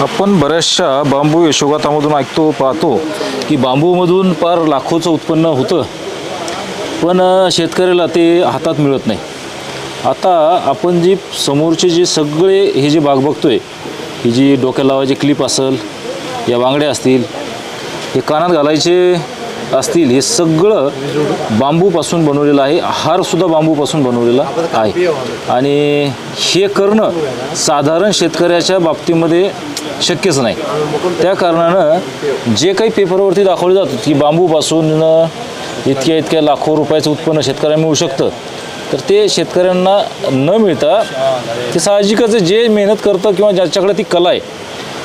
आपण बऱ्याचशा बांबू यशोगातामधून ऐकतो पाहतो की बांबूमधून फार लाखोचं उत्पन्न होतं. पण शेतकऱ्याला ते हातात मिळत नाही. आता आपण जी समोरचे जे सगळे हे जे बाग बघतोय ही जी डोक्याला लावायची क्लिप असेल या बांगड्या असतील हे कानात घालायचे असतील हे सगळं बांबूपासून बनवलेलं आहे. हारसुद्धा बांबूपासून बनवलेला आहे. आणि हे करणं साधारण शेतकऱ्याच्या बाबतीमध्ये शक्यच नाही. त्या कारणानं जे काही पेपरवरती दाखवलं जातं की बांबूपासून इतक्या इतक्या लाखो रुपयाचं उत्पन्न शेतकऱ्यांना मिळू शकतं. तर ते शेतकऱ्यांना न मिळता ते साहजिकच जे मेहनत करतं किंवा ज्याच्याकडे ती कला आहे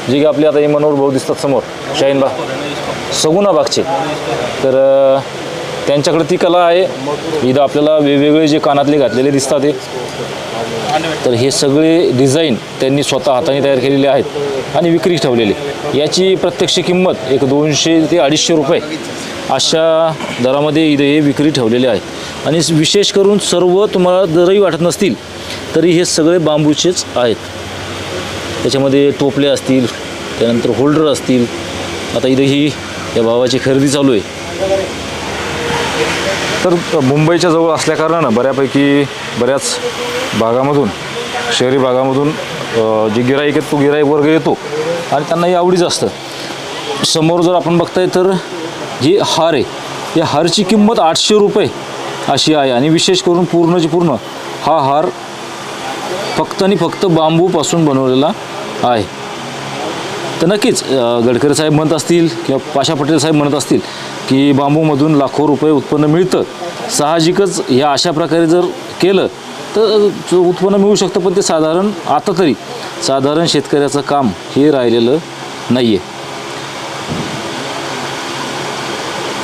जी की आपले आता हे मनोहर भाऊ दिसतात समोर. शाहीनबाग सगुणाबागचे तर त्यांच्याकडे ती कला आहे. इथं आपल्याला वेगवेगळे जे कानातले घातलेले दिसतात ते. तर हे सगळे डिझाईन त्यांनी स्वतः हाताने तयार केलेले आहेत आणि विक्री ठेवलेले. याची प्रत्यक्ष किंमत एक दोनशे ते अडीचशे रुपये. अशा दरामध्ये इथे हे विक्री ठेवलेले आहे. आणि विशेष करून सर्व तुम्हाला जरही वाटत नसतील तरी हे सगळे बांबूचेच आहेत. त्याच्यामध्ये टोपले असतील त्यानंतर होल्डर असतील. आता इथं ही या भावाची खरेदी चालू आहे. तर मुंबईच्या जवळ असल्याकारणानं बऱ्यापैकी बऱ्याच भागामधून शहरी भागामधून जे गिराईक आहेत तो गिराईक वर्ग येतो. आणि त्यांनाही आवडीच असतं. समोर जर आपण बघताय तर जी हार आहे. या हारची किंमत आठशे रुपये अशी आहे. आणि विशेष करून पूर्णची पूर्ण हा हार फक्त आणि फक्त बांबूपासून बनवलेला आहे. तर नक्कीच गडकरी साहेब म्हणत असतील किंवा पाशा पटेल साहेब म्हणत असतील की बांबूमधून लाखो रुपये उत्पन्न मिळतं. साहजिकच ह्या अशा प्रकारे जर केलं तर उत्पन्न मिळू शकतं पण ते साधारण आता तरी साधारण शेतकऱ्याचं काम हे राहिलेलं नाही आहे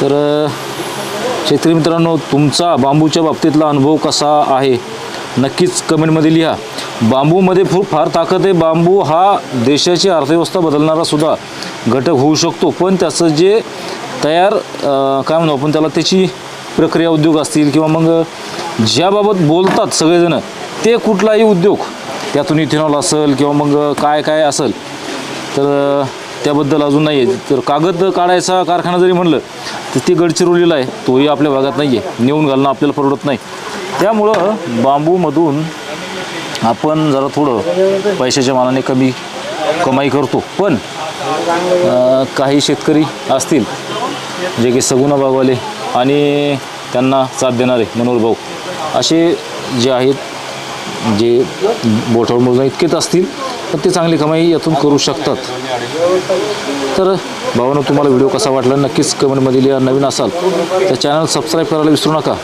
तर शेतकरी मित्रांनो तुमचा बांबूच्या बाबतीतला अनुभव कसा आहे? नक्कीच कमेंटमध्ये लिहा. बांबूमध्ये खूप फार ताकद आहे. बांबू हा देशाची अर्थव्यवस्था बदलणारा सुद्धा घटक होऊ शकतो. पण त्याचं जे तयार काय म्हणू आपण त्याला त्याची प्रक्रिया उद्योग असतील किंवा मग ज्याबाबत बोलतात सगळेजणं ते कुठलाही उद्योग त्यातून इथेनॉल असेल किंवा मग काय काय असेल तर त्याबद्दल अजून नाही आहे तर कागद काढायचा कारखाना जरी म्हणलं तर ते गडचिरोलीला आहे. तोही आपल्या भागात नाही आहे नेऊन घालणं आपल्याला परवडत नाही. त्यामुळं बांबूमधून आपण जरा थोडं पैशाच्या मानाने कमी कमाई करतो. पण काही शेतकरी असतील जे की सगुणा बागवाले आणि त्यांना साथ देणारे मनोहर भाऊ असे जे आहेत जे बोटावर मोजणं इतकेच असतील तर ते चांगली कमाई यातून करू शकतात. तर भावानं तुम्हाला व्हिडिओ कसा वाटला नक्कीच कमेंटमध्ये लिहा. नवीन असाल तर चॅनल सबस्क्राईब करायला विसरू नका.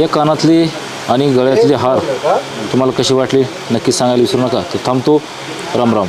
या कानातले आणि गळ्यातले हार तुम्हाला कसे वाटले? नक्कीच सांगायला विसरू नका. तर थांबतो. राम राम.